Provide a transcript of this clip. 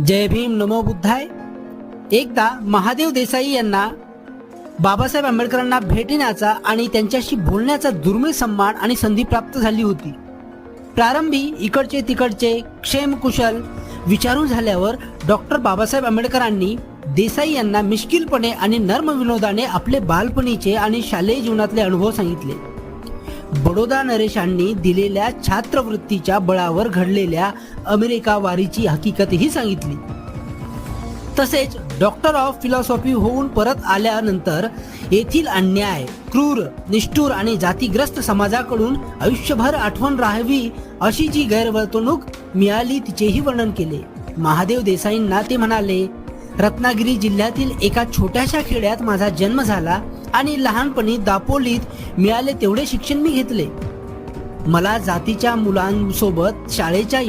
जय भीम नमो बुद्धाय. एकदा महादेव देसाई यांना बाबासाहेब आंबेडकरांना भेटण्याचा आणि त्यांच्याशी बोलण्याचा दुर्मिळ सन्मान आणि संधी प्राप्त झाली होती. प्रारंभी इकडचे तिकडचे क्षेमकुशल विचारून झाल्यावर डॉक्टर बाबासाहेब आंबेडकरांनी देसाई यांना मिश्किलपणे आणि नर्मविनोदाने आपले बालपणीचे आणि शालेय जीवनातले अनुभव सांगितले. बडोदा नरेशांनी दिलेल्या छात्रवृत्तीच्या बळावर घडलेल्या अमेरिका वारीची हकीकतही सांगितली. तसेच डॉक्टर ऑफ फिलॉसॉफी होऊन परत आल्यानंतर येथील अन्याय क्रूर निष्ठूर आणि जातीग्रस्त समाजाकडून आयुष्यभर आठवण राहावी अशी जी गैरवर्तणूक मिळाली तिचेही वर्णन केले. महादेव देसाईंना ते म्हणाले रत्नागिरी जिल्ह्यातील एका छोट्याशा खेड्यात माझा जन्म झाला. आणि लहानपणी दापोलीत मिळाले तेवढे शिक्षण मी घेतले. मला जातीच्या मुलांसोबत शाळेच्या